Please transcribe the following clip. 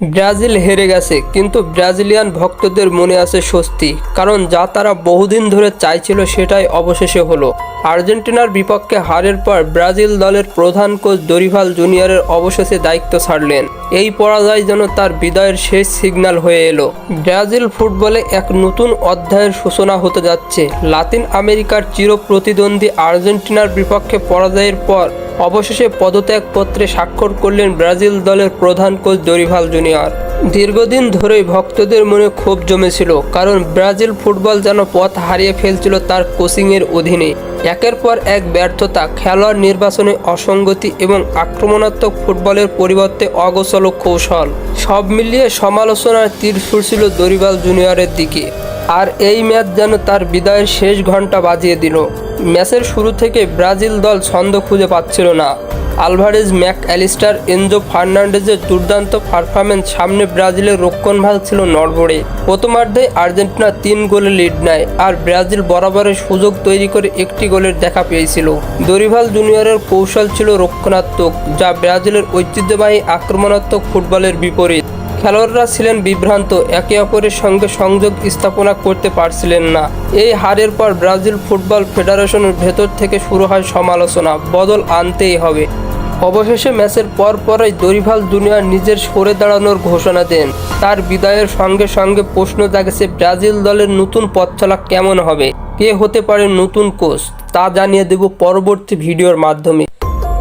Brazil হেরে গেছে, কিন্তু ব্রাজিলিয়ান ভক্তদের মনে আছে স্বস্তি, কারণ যা তারা বহুদিন ধরে চাইছিল সেটাই অবশেষে হলো। আর্জেন্টিনার বিপক্ষে হারের পর ব্রাজিল দলের প্রধান কোচ দরিভাল জুনিয়রের অবশেষে দায়িত্ব ছাড়লেন। এই পরাজয় যেন তার বিদায়ের শেষ সিগন্যাল হয়ে এলো। ব্রাজিল ফুটবলে এক নতুন অধ্যায়ের সূচনা হতে যাচ্ছে। লাতিন আমেরিকার চির প্রতিদ্বন্দ্বী আর্জেন্টিনার বিপক্ষে পরাজয়ের পর অবশেষে পদত্যাগপত্রে স্বাক্ষর করলেন ব্রাজিল দলের প্রধান কোচ দরিভাল জুনিয়র। দীর্ঘদিন ধরেই ভক্তদের মনে ক্ষোভ জমেছিল, কারণ ব্রাজিল ফুটবল যেন পথ হারিয়ে ফেলছিল তার কোচিংয়ের অধীনে। একের পর এক ব্যর্থতা, খেলোয়াড় নির্বাচনে অসঙ্গতি এবং আক্রমণাত্মক ফুটবলের পরিবর্তে অগোছল কৌশল। সব মিলিয়ে সমালোচনার তীর ছুড়ছিল দরিবাল জুনিয়রের দিকে। আর এই ম্যাচ যেন তার বিদায়ের শেষ ঘণ্টা বাজিয়ে দিল। ম্যাচের শুরু থেকে ব্রাজিল দল ছন্দ খুঁজে পাচ্ছিল না। আলভারেজ, ম্যাক অ্যালিস্টার, এনজো ফার্নান্ডেজের দুর্দান্ত পারফরমেন্স সামনে ব্রাজিলের রক্ষণভাগ ছিল নড়বড়ে। প্রথমার্ধে আর্জেন্টিনা তিন গোলে লিড নেয় আর ব্রাজিল বরাবরের সুযোগ তৈরি করে একটি গোলের দেখা পেয়েছিল। দরিভাল জুনিয়রের কৌশল ছিল রক্ষণাত্মক, যা ব্রাজিলের ঐতিহ্যবাহী আক্রমণাত্মক ফুটবলের বিপরীত। খেলোয়াড়রা ছিলেন বিভ্রান্ত, একে অপরের সঙ্গে সংযোগ স্থাপনা করতে পারছিলেন না। এই হারের পর ব্রাজিল ফুটবল ফেডারেশনের ভেতর থেকে শুরু হয় সমালোচনা, বদল আনতেই হবে। অবশেষে ম্যাচের পর পরই দরিভাল জুনিয়র নিজের সরে দাঁড়ানোর ঘোষণা দেন। তার বিদায়ের সঙ্গে সঙ্গে প্রশ্ন জাগেছে, ব্রাজিল দলের নতুন পথ চলা কেমন হবে? কে হতে পারে নতুন কোচ? তা জানিয়ে দেব পরবর্তী ভিডিওর মাধ্যমে।